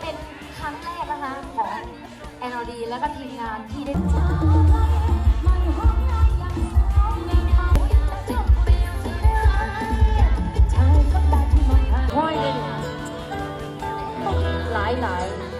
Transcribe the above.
เป็นครั้งแรกนะคะของแอนอดีและก็ทีมงานที่ได้จัดหลายหลาย